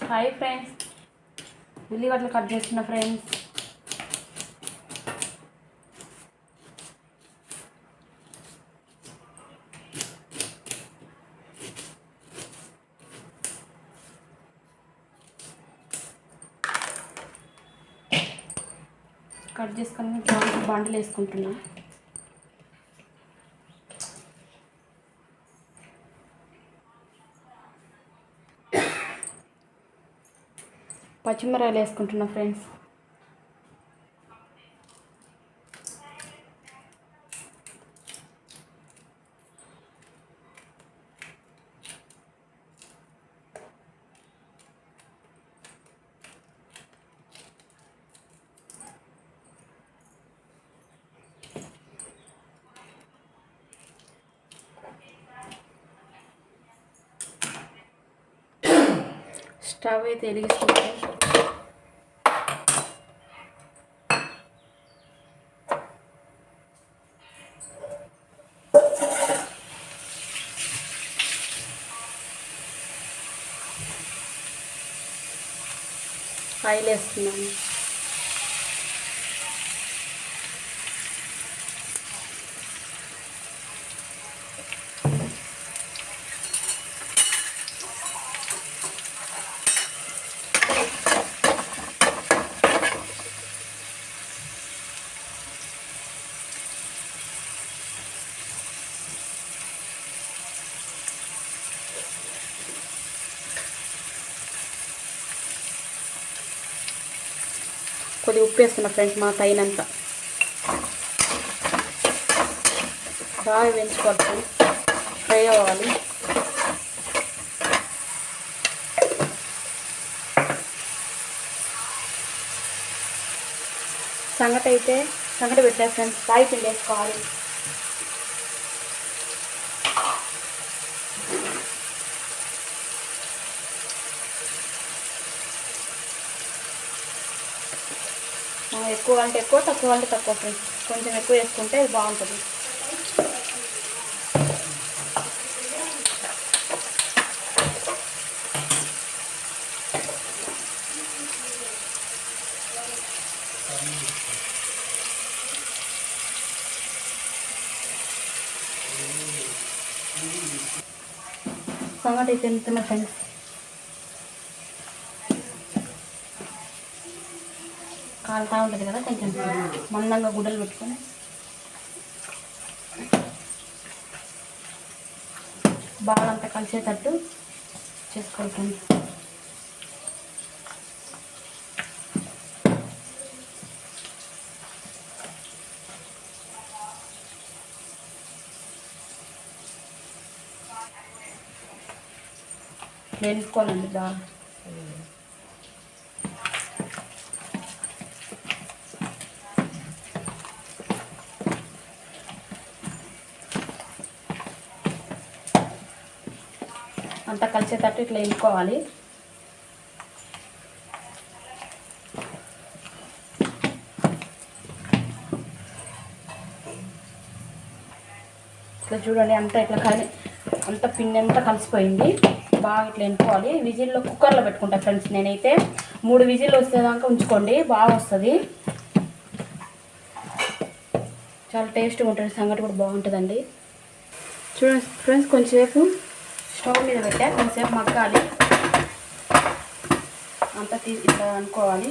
Hi friends ఉల్లిగడ్డలు cut చేస్తున్న friends cut చేసుకొని దాంట్లో బండలు వేసుకుంటున్నాను పచ్చిమిరకాయలు వేసుకుంటున్నా ఫ్రెండ్స్ స్టవ్ అయితే వెలిగిస్తుంటే ఆయిల్ వేస్తున్నాను. కొద్దిగా ఉప్పు వేసుకున్నా ఫ్రెండ్స్ మా తగినంత. బాగా వేయించుకోవాలి ఫ్రెండ్స్. ఫ్రై అవ్వాలి. సంగటి అయితే సంగటి పెట్టే ఫ్రెండ్స్. రాయి పిండి వేసుకోవాలి ఎక్కువ అంటే ఎక్కువ తక్కువ అంటే తక్కువ ఫ్రెండ్స్. కొంచెం ఎక్కువ వేసుకుంటే అది బాగుంటుంది. సంగటి తింటున్నా ఫ్రెండ్స్. కాలుతా ఉంటుంది కదా కొంచెం మందంగా గుడ్డలు పెట్టుకొని. బాగా అంతా కలిసేటట్టు చేసుకోవాలి. వేసుకోవాలండి బాగా అంతా కలిసేటట్టు ఇట్లా వేసుకోవాలి ఇట్లా చూడండి అంతా ఇట్లా కలి అంత పిండి అంతా కలిసిపోయింది. బాగా ఇట్లా ఎనుకోవాలి విజిల్లో కుక్కర్లో పెట్టుకుంటా ఫ్రెండ్స్ నేనైతే. మూడు విజిల్లు వచ్చేదాకా ఉంచుకోండి. బాగా వస్తుంది. చాలా టేస్ట్గా ఉంటుంది. సంగటి కూడా బాగుంటుందండి. చూడండి ఫ్రెండ్స్ కొంచెంసేపు స్టవ్ మీద పెట్టా కొంచెంసేపు మగ్గాలి. అంతా తీ ఇట్లా అనుకోవాలి.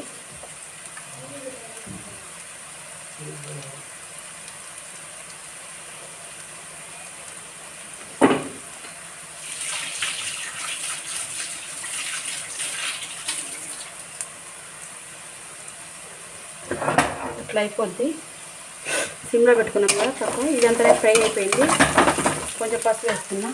ఇట్లా అయిపోద్ది. సిమ్లో పెట్టుకున్నాం కదా తక్కువ. ఇదంతా ఫ్రై అయిపోయింది. కొంచెం పసుపు వేస్తున్నా.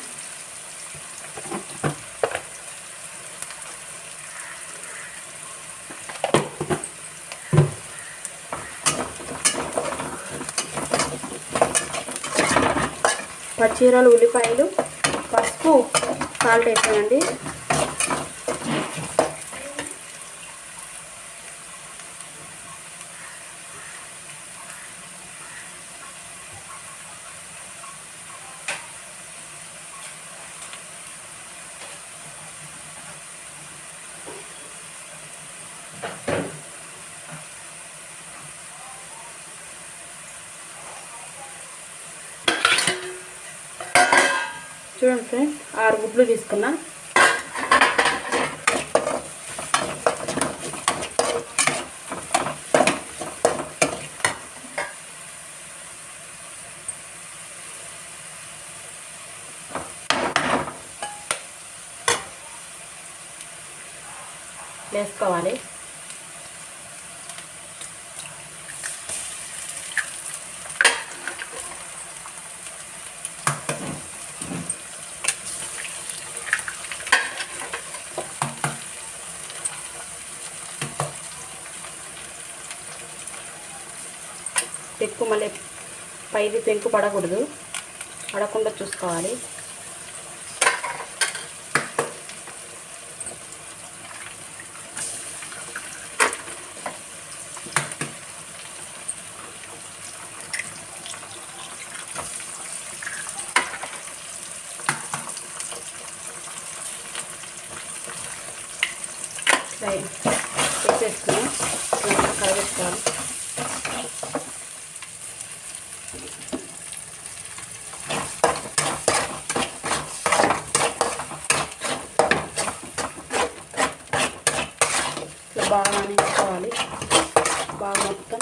పచ్చిరలు ఉల్లిపాయలు పసుపు సాల్ట్ వేసానండి. చూడండి ఫ్రెండ్స్ ఆరు గుడ్లు తీసుకున్నా. వేసుకోవాలి. పెంకు మళ్ళీ పైది పెంకు పడకూడదు. పడకుండా చూసుకోవాలి. వేసేసుకుని కలగెట్టుకోవాలి ఇట్లా బాగా వేసుకోవాలి బాగా మొత్తం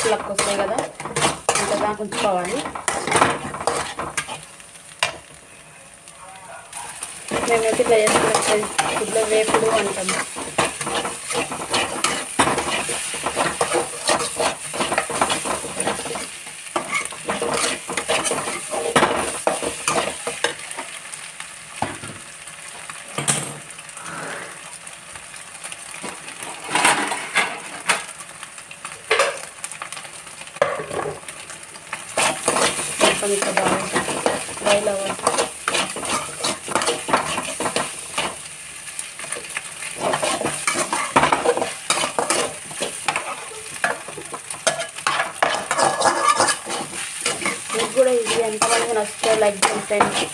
చిన్న లెక్క వస్తాయి కదా ఇంకా దాకా ఉంచుకోవాలి. మేమైతే ఇట్లా చేసుకున్నాం ఫ్రెండ్స్. ఇట్లా వేపుడు అంటాము మొత్తం ఇట్లా బాగా బాయిల్ అవ్వాలి మీకు కూడా ఇది ఎంతమంది నచ్చితే లైక్ చేయండి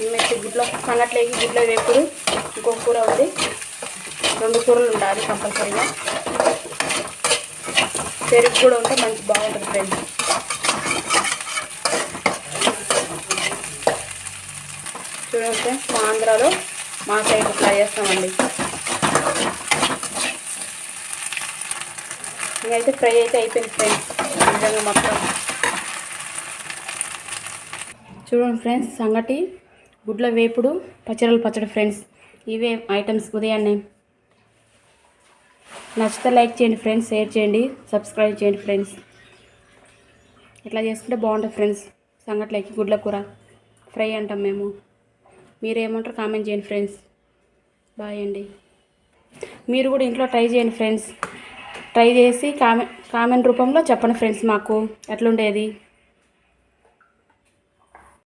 మేమైతే గుడ్లో సంగట్లేకి గుడ్లో వేపుడు. ఇంకో కూర ఉంది. రెండు కూరలు ఉండాలి కంపల్సరీగా. పెరుగు కూడా ఉంటే మంచి బాగుంటుంది ఫ్రెండ్స్ చూడండి ఫ్రెండ్స్ మా ఆంధ్రాలో మా సైడ్ ఇట్లా చేస్తామండి. ఇంకైతే ఫ్రై అయితే అయిపోయింది ఫ్రెండ్స్ నిజంగా మొత్తం. చూడండి ఫ్రెండ్స్ సంగటి గుడ్ల వేపుడు పచ్చడిల పచ్చడి ఫ్రెండ్స్ ఇవే ఐటమ్స్ ఉదయాన్నే. నచ్చితే లైక్ చేయండి ఫ్రెండ్స్ షేర్ చేయండి సబ్స్క్రైబ్ చేయండి ఫ్రెండ్స్. ఇట్లా చేసుకుంటే బాగుంటుంది ఫ్రెండ్స్ సంగట్లకి గుడ్ల కూర. ఫ్రై అంటాం మేము. మీరేమంటారు కామెంట్ చేయండి ఫ్రెండ్స్. బాయ్ అండి. మీరు కూడా ఇంట్లో ట్రై చేయండి ఫ్రెండ్స్. ట్రై చేసి కామె కామెంట్ రూపంలో చెప్పండి ఫ్రెండ్స్ మాకు ఎట్లుండేది.